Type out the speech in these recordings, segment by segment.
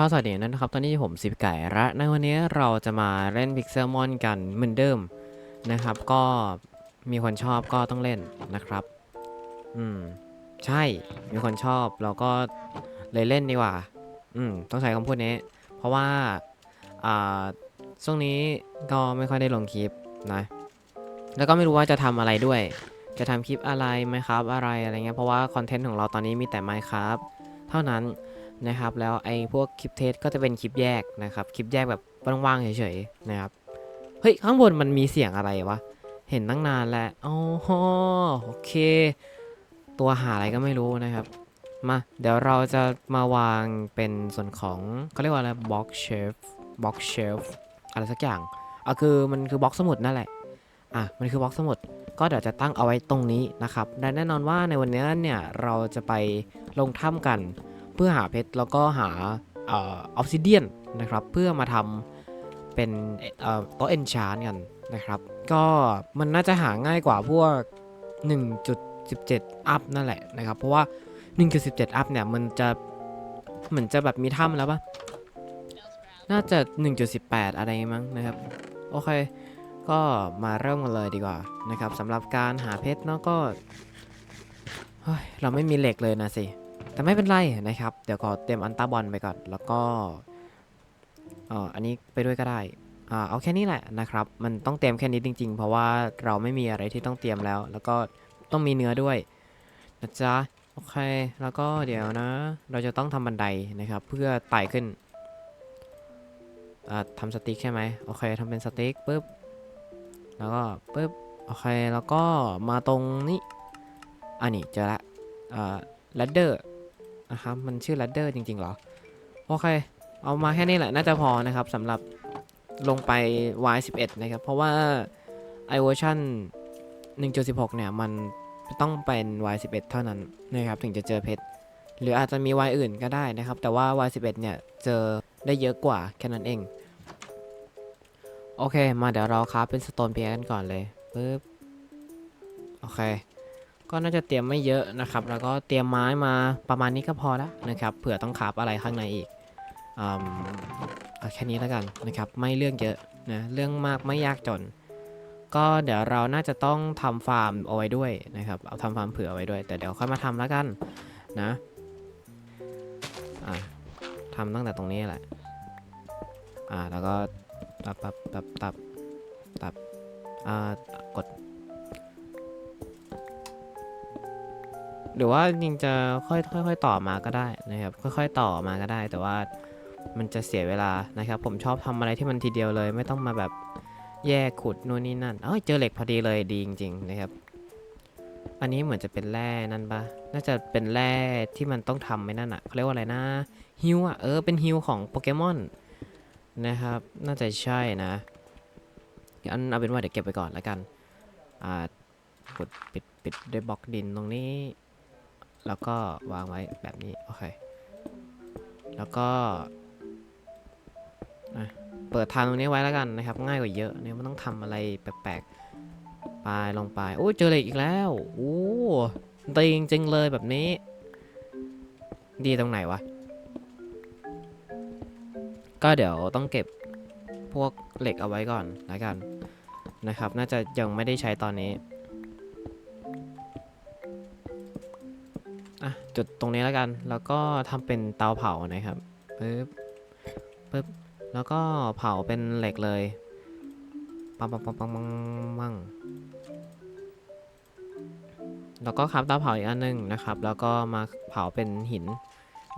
ก็สวัสดีนะครับ ตอนนี้ผมสิบไก่และในวันนี้เราจะมาเล่นพิกเซลมอนกันเหมือนเดิมนะครับ ก็มีคนชอบก็ต้องเล่นนะครับ อืม ใช่ มีคนชอบเราก็เลยเล่นดีกว่า อืม ต้องใช้คำพูดนี้ เพราะว่า อ่า ช่วงนี้ก็ไม่ค่อยได้ลงคลิปนะ แล้วก็ไม่รู้ว่าจะทำอะไรด้วย จะทำคลิปอะไรไหมครับ อะไรอะไรเงี้ย เพราะว่าคอนเทนต์ของเราตอนนี้มีแต่ไมครับ เท่านั้น นะครับ แล้วไอ้พวกคลิปเทสก็จะเป็นคลิปแยกนะครับ คลิปแยกแบบว่างๆเฉยๆนะครับ เฮ้ย ข้างบนมันมีเสียงอะไรวะ เห็นตั้งนานแล้วอ๋อโอเค ตัวหาอะไรก็ไม่รู้นะครับ มา เดี๋ยวเราจะมาวางเป็นส่วนของเขาเรียกว่าอะไร box shelf box shelf อะไรสักอย่างอะคือมันคือบ็อกสมุดนั่นแหละ อะ มันคือบ็อกสมุด ก็เดี๋ยวจะตั้งเอาไว้ตรงนี้นะครับและแน่นอนว่าในวันนี้เนี่ยเราจะไปลงถ้ำกัน เพื่อหาเพชรแล้วก็หาออฟซิเดียนนะครับเพื่อมาทำเป็นโต๊ะเอนชานกันนะครับก็มันน่าจะหาง่ายกว่าพวก 1.17 อัพนั่นแหละนะครับ เพราะว่า 1.17 อัพเนี่ยมันจะเหมือนจะแบบมีถ้ำแล้วปะน่าจะ 1.18 อะไรมั้งนะครับ โอเค ก็มาเริ่มกันเลยดีกว่านะครับสำหรับการหาเพชรเนาะก็เฮ้ยเราไม่มีเหล็กเลยนะสิ แต่ไม่เป็นไรนะครับ เดี๋ยวขอเตรียมอันตาบอลไปก่อน แล้วก็อ่ออันนี้ไปด้วยก็ได้อ่าเอาแค่นี้แหละนะครับ มันต้องเตรียมแค่นี้จริง ๆ เพราะว่าเราไม่มีอะไรที่ต้องเตรียมแล้ว แล้วก็ต้องมีเนื้อด้วยนะจ๊ะโอเค แล้วก็เดี๋ยวนะ เราจะต้องทำบันไดนะครับ เพื่อไต่ขึ้นอ่าทำสติ๊กใช่ไหมโอเคทำเป็นสติ๊กปุ๊บแล้วก็ปุ๊บโอเคแล้วก็มาตรงนี้อันนี้เจอละอ่า ladder นะครับมันชื่อ ladder จริงๆเหรอ โอเค เอามาแค่นี้แหละ น่าจะพอนะครับสำหรับลงไป Y11 นะครับ เพราะว่า i version 1.16 เนี่ย มันต้องเป็น Y11 เท่านั้นนะครับ ถึงจะเจอเพชร หรืออาจจะมี Y อื่นก็ได้นะครับ แต่ว่า Y11 เนี่ย เจอได้เยอะกว่าแค่นั้นเอง โอเค มาเดี๋ยวเราคราฟเป็นสโตนเพียกันก่อนเลยปึ๊บ โอเค ก็น่าจะเตรียมไม่เยอะนะครับ แล้วก็เตรียมไม้มาประมาณนี้ก็พอแล้วนะครับ เผื่อต้องคราบอะไรข้างในอีกอมเอาแค่นี้แล้วกันนะครับ ไม่เรื่องเยอะนะ เรื่องมากไม่ยากจน ก็เดี๋ยวเราน่าจะต้องทำฟาร์มเอาไว้ด้วยนะครับ เอาทำฟาร์มเผื่ออไว้ด้วย แต่เดี๋ยวค่อยมาทำแล้วกันนะอะทำตั้งแต่ตรงนี้แหละ อ่า แล้วก็ตับตับตับตับตับอ่ากด หรือว่าจริงจะค่อยค่อยๆต่อมาก็ได้นะครับ ค่อยๆต่อมาก็ได้ แต่ว่ามันจะเสียเวลานะครับ ผมชอบทำอะไรที่มันทีเดียวเลย ไม่ต้องมาแบบแยกขุดนู่นนี่นั่นเอ้ยเจอเหล็กพอดีเลยดีจริงๆนะครับ อันนี้เหมือนจะเป็นแร่นั่นปะน่าจะเป็นแร่ที่มันต้องทำไม่นั่นอะเขาเรียกว่าอะไรนะฮิวอะเออเป็นฮิวของโปเกมอนนะครับ น่าจะใช่นะงั้นเอาเป็นว่าเดี๋ยวเก็บไปก่อนแล้วกันอ่ากดปิดปิดด้วยบล็อกดินตรงนี้ แล้วก็วางไว้แบบนี้ โอเค แล้วก็เปิดทางตรงนี้ไว้แล้วกันนะครับ ง่ายกว่าเยอะเนี่ยมันต้องทำอะไรแปลกๆไปลงไปโอ้เจอเหล็กอีกแล้วโอ้ดีจริงๆเลยแบบนี้ ดีตรงไหนวะ ก็เดี๋ยวต้องเก็บพวกเหล็กเอาไว้ก่อนแล้วกันนะครับ น่าจะยังไม่ได้ใช้ตอนนี้ อะจุดตรงนี้แล้วกัน แล้วก็ทำเป็นเตาเผานะครับปึ๊บปึ๊บแล้วก็เผาเป็นเหล็กเลยปังปังปังปังปังปังแล้วก็ครับเตาเผาอีกอันหนึงนะครับ แล้วก็มาเผาเป็นหิน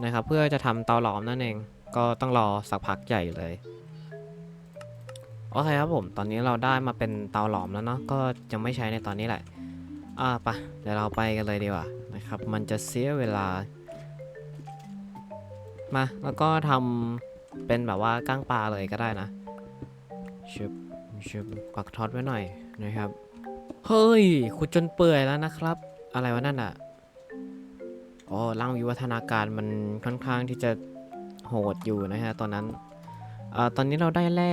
นะครับ เพื่อจะทำเตาหลอมนั่นเอง ก็ต้องรอสักพักใหญ่เลยโอเคครับผมตอนนี้เราได้มาเป็นเตาหลอมแล้วเนาะก็ยังไม่ใช้ในตอนนี้แหละอ่าไปะเดี๋ยวเราไปกันเลยดีกว่า นะครับ มันจะเสียเวลา มา แล้วก็ทำเป็นแบบว่าก้างปลาเลยก็ได้นะชุบชุบปักท็อตไว้หน่อยนะครับ เฮ้ยขุดจนเปื่อยแล้วนะครับ อะไรวะนั่นอะอ๋อร่างวิวัฒนาการมันค่อนข้างที่จะโหดอยู่นะฮะตอนนั้นอตอนนี้เราได้แร่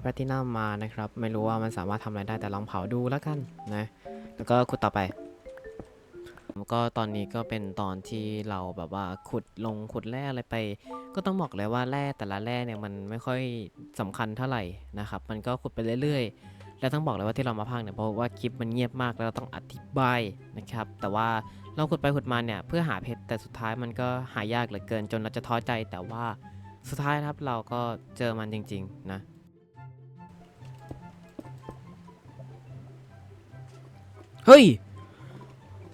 แพลตินัมมานะครับ ไม่รู้ว่ามันสามารถทำอะไรได้แต่ลองเผาดูแล้วกันนะ แล้วก็ขุดต่อไป ก็ตอนนี้ก็เป็นตอนที่เราแบบว่าขุดลงขุดแร่อะไรไป ก็ต้องบอกเลยว่าแร่แต่ละแร่เนี่ยมันไม่ค่อยสำคัญเท่าไหร่นะครับ มันก็ขุดไปเรื่อยๆ แล้วต้องบอกเลยว่าที่เรามาพักเนี่ยเพราะว่าคลิปมันเงียบมากแล้วเราต้องอธิบายนะครับ แต่ว่าเราขุดไปขุดมาเนี่ยเพื่อหาเพชรแต่สุดท้ายมันก็หายากเหลือเกินจนเราจะท้อใจแต่ว่าสุดท้ายครับเราก็เจอมันจริง ๆ นะเฮ้ย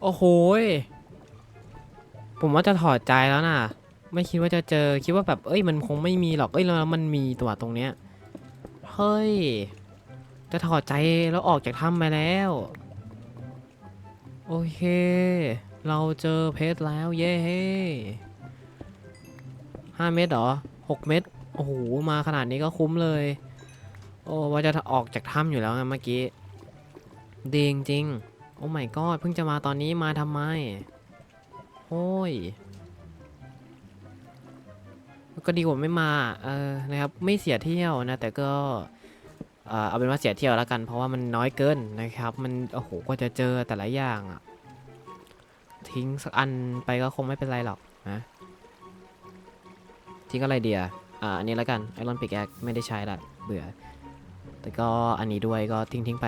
โอ้โหผมว่าจะถอดใจแล้วนะไม่คิดว่าจะเจอคิดว่าแบบเอ้ยมันคงไม่มีหรอกเอ้ยแล้วมันมีตัวตรงเนี้ยเฮ้ยจะถอดใจแล้วออกจากถ้ำไปแล้ว โอเค เราเจอเพชรแล้วเย้ห้าเม็ดเหรอหกเม็ดโอ้โหมาขนาดนี้ก็คุ้มเลย โอ้ว่าจะออกจากถ้ำอยู่แล้วไงเมื่อกี้ดีจริงๆ โอ้ my god เพิ่งจะมาตอนนี้มาทำไมโอ้ยก็ดีกว่าไม่มา เออ นะครับ ไม่เสียเที่ยวนะ แต่ก็เออเอาเป็นว่าเสียเที่ยวแล้วกัน เพราะว่ามันน้อยเกินนะครับ มัน โอ้โห ก็จะเจอแต่ละอย่างอะทิ้งสักอันไปก็คงไม่เป็นไรหรอกนะ ทิ้งอะไรเดียอ่า อันนี้แล้วกัน ไอรอนปิกแอคไม่ได้ใช้ละ เบื่อ แต่ก็อันนี้ด้วยก็ทิ้งทิ้งไป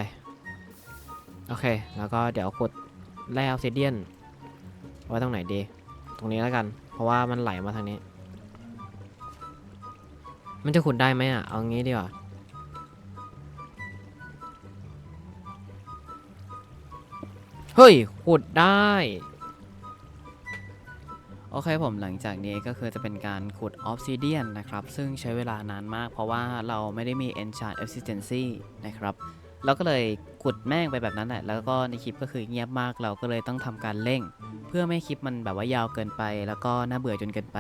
โอเค แล้วก็เดี๋ยวขุดแร่ออฟซิเดียนไว้ตรงไหนดี ตรงนี้แล้วกัน เพราะว่ามันไหลมาทางนี้ มันจะขุดได้ไหมอะ เอางี้ดีกว่า เฮ้ย ขุดได้ โอเคผมหลังจากนี้ก็คือจะเป็นการขุดออฟซิเดียนนะครับ ซึ่งใช้เวลานานมากเพราะว่าเราไม่ได้มี enchant efficiency นะครับ เราก็เลยขุดแม่งไปแบบนั้นแหละแล้วก็ในคลิปก็คือเงียบมากเราก็เลยต้องทำการเร่ง เพื่อไม่ให้คลิปมันแบบว่ายาวเกินไป แล้วก็น่าเบื่อจนเกินไป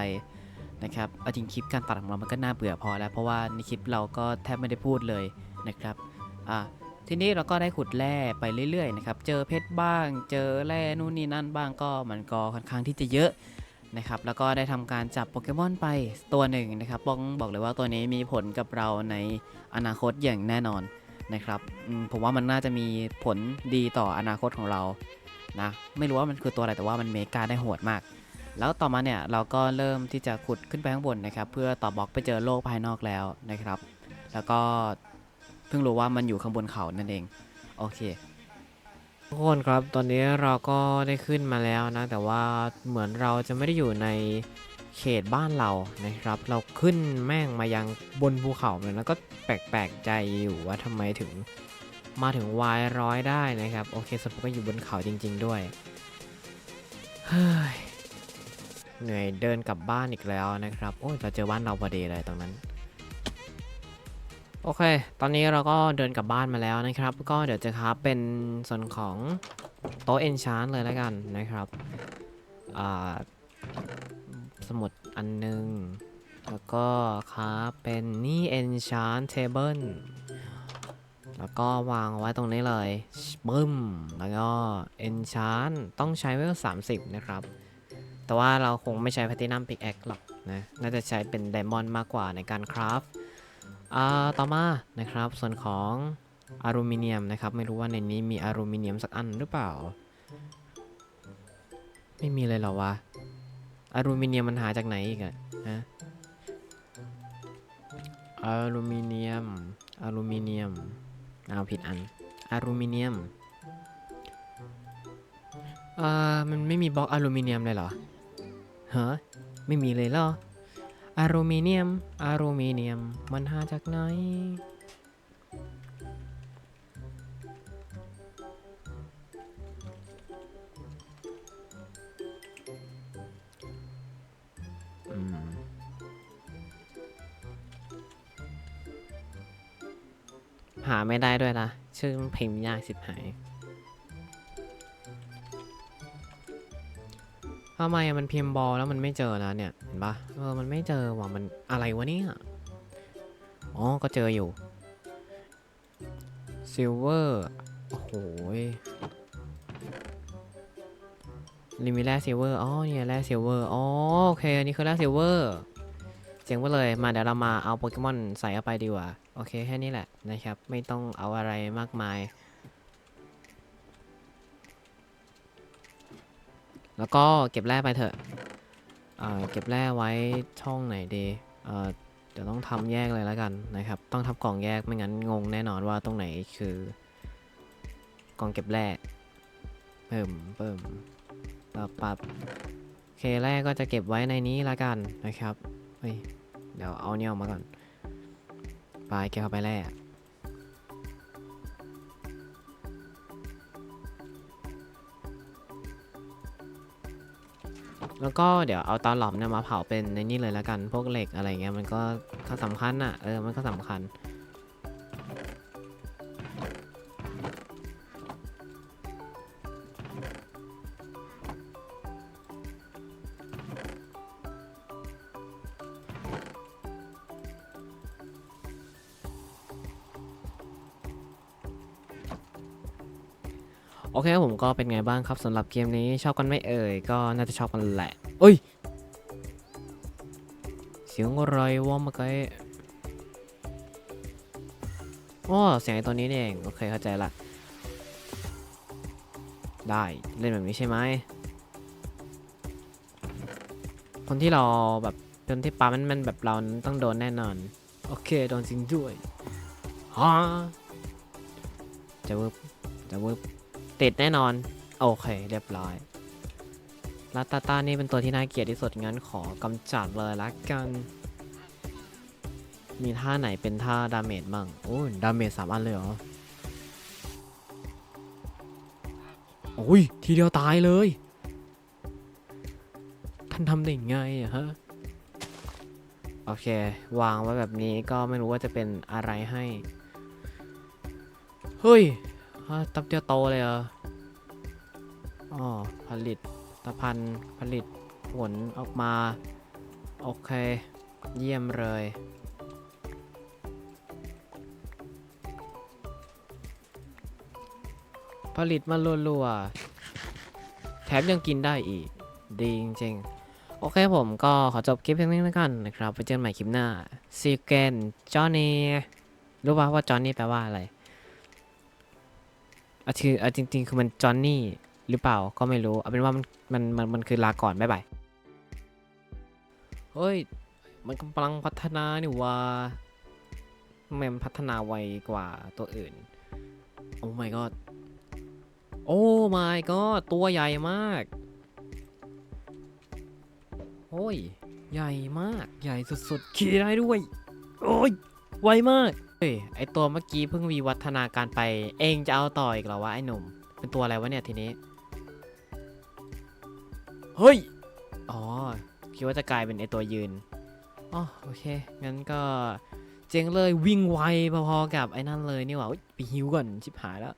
นะครับเอาจริงคลิปการตัดของเรามันก็น่าเบื่อพอแล้ว เพราะว่าในคลิปเราก็แทบไม่ได้พูดเลยนะครับอะทีนี้เราก็ได้ขุดแร่ไปเรื่อยๆนะครับเจอเพชรบ้าง เจอแร่นู่นนี่นั่นบ้างก็มันก็ค่อนข้างที่จะเยอะนะครับแล้วก็ได้ทำการจับโปเกมอนไปตัวหนึ่งนะครับบอกบอกเลยว่าตัวนี้มีผลกับเราในอนาคตอย่างแน่นอน นะครับผมว่ามันน่าจะมีผลดีต่ออนาคตของเรานะไม่รู้ว่ามันคือตัวอะไรแต่ว่ามันเมกาได้โหดมาก แล้วต่อมาเนี่ยเราก็เริ่มที่จะขุดขึ้นไปข้างบนนะครับ เพื่อต่อบล็อกไปเจอโลกภายนอกแล้วนะครับ แล้วก็เพิ่งรู้ว่ามันอยู่ข้างบนเขานั่นเองโอเคทุกคนครับตอนนี้เราก็ได้ขึ้นมาแล้วนะ แต่ว่าเหมือนเราจะไม่ได้อยู่ใน เขตบ้านเรานะครับ เราขึ้นแม่งมายังบนภูเขาเลยแล้วก็แปลกๆใจอยู่ว่าทำไมถึงมาถึงวายร้อยได้นะครับ โอเคสรุปก็อยู่บนเขาจริง ๆ ด้วยเฮ้ยเหนื่อยเดินกลับบ้านอีกแล้วนะครับ โอ้ยเราเจอบ้านเราพอดีเลยตรงนั้น โอเค ตอนนี้เราก็เดินกลับบ้านมาแล้วนะครับ ก็เดี๋ยวจะครับเป็นส่วนของโต๊ะเอนชานเลยแล้วกันนะครับอ่า สมุดอันหนึงแล้วก็ครับเป็นนี่ enchant table แล้วก็วางไว้ตรงนี้เลยปึ้ม แล้วก็ enchant ต้องใช้เวล30 นะครับ แต่ว่าเราคงไม่ใช้ platinum pickaxe หรอกนะ น่าจะใช้เป็น diamond มากกว่าในการคราฟอ่าต่อมานะครับ ส่วนของอลูมิเนียมนะครับ ไม่รู้ว่าในนี้มีอลูมิเนียมสักอันหรือเปล่า ไม่มีเลยเหรอวะ อลูมิเนียมมันหาจากไหนอีกอะฮะอลูมิเนียม อลูมิเนียม เอาผิดอัน อลูมิเนียมเอ่อมันไม่มีบล็อกอลูมิเนียมเลยเหรอฮะไม่มีเลยเหรออลูมิเนียม อลูมิเนียม มันหาจากไหน หาไม่ได้ด้วยนะ ชื่อพิมพ์ยากสิบหายทำไมมันพิมพ์บอลแล้วมันไม่เจอนะเนี่ย เห็นปะเออ มันไม่เจอว่ะมันอะไรวะเนี่ย อ๋อ ก็เจออยู่ซิลเวอร์โอ้โหลิมิแร่ซิลเวอร์ อ๋อ เนี่ยแร่ซิลเวอร์ อ๋อ โอเค อันนี้คือแร่ซิลเวอร์ เจ๋งไปเลย มาเดี๋ยวเรามาเอาโปเกมอนใส่เข้าไปดีกว่า โอเคแค่นี้แหละนะครับ ไม่ต้องเอาอะไรมากมาย แล้วก็เก็บแร่ไปเถอะเอ่อเก็บแร่ไว้ช่องไหนดีเอ่อเดี๋ยวต้องทำแยกเลยแล้วกันนะครับ ต้องทำกล่องแยกไม่งั้นงงแน่นอนว่าตรงไหนคือกล่องเก็บแร่เพิ่มเพิ่มปรับปรับเคแร่ก็จะเก็บไว้ในนี้ละกันนะครับเฮ้ยเดี๋ยวเอาเนี่ยออกมาก่อน ไปแกเข้าไปแร่แล้วก็เดี๋ยวเอาตอนหลอมเนี่ยมาเผาเป็นในนี่เลยแล้วกัน พวกเหล็กอะไรเงี้ยมันก็ก็สำคัญอะเออมันก็สำคัญ อเคครับผมก็เป็นไงบ้างครับสำหรับเกมนี้ชอบกันไหม่เอ่ยก็น่าจะชอบกันแหละเอ้ย เสียงอะไรวะเมื่อกี้อ๋อเสียงไอ้ตัวนี้นี่เองโอเคเข้าใจละได้เล่นแบบนี้ใช่ไหมคนที่เราแบบคนที่ปามันมันแบบเรานั้นต้องโดนแน่นอน โอเคโดนจริงด้วยฮะจะวึบจะวึบ ติดแน่นอน โอเค เรียบร้อยลาตาตานี่เป็นตัวที่น่าเกลียดที่สุดงั้นขอกำจัดเลยละกัน มีท่าไหนเป็นท่าดาเมจบ้างโอ้ดาเมจสามอันเลยเหรอโอ้ย ทีเดียวตายเลย ท่านทำได้ไงอะฮะ โอเค วางไว้แบบนี้ก็ไม่รู้ว่าจะเป็นอะไรให้ เฮ้ย อ่าตับเดียวโตเลยเหรออ๋อผลิตตะพันผลิตผลออกมา โอเค เยี่ยมเลย ผลิตมารัวๆ แถมยังกินได้อีก ดีจริงๆ โอเคผมก็ขอจบคลิปเพียงนี้แล้วกันนะครับ ไปเจอกันใหม่คลิปหน้าซีเกนจอห์นนี่รู้ป่ะว่าจอห์นนี่แปลว่าอะไร อะคืออะจริง ๆ คือมันจอห์นนี่หรือเปล่าก็ไม่รู้เอาเป็นว่ามันมันมันมันคือลาก่อนบ๊ายบายเฮ้ย มันกำลังพัฒนานี่ว่าทำไมมพัฒนาไวกว่าตัวอื่น โอ้ my god โอ้ my god ตัวใหญ่มาก โอ้ย ใหญ่มาก ใหญ่สุดๆ ขี่ได้ด้วย โอ้ย ไวมาก เฮ้ยไอตัวเมื่อกี้เพิ่งวีวัฒนาการไป เองจะเอาต่ออีกเหรอวะไอหนุ่ม เป็นตัวอะไรวะเนี่ยทีนี้ เฮ้ย อ๋อ คิดว่าจะกลายเป็นไอตัวยืน อ๋อโอเค งั้นก็เจ๋งเลยวิ่งไวพอๆกับไอ้นั่นเลยนี่หว่าไปหิวก่อนชิบหายแล้ว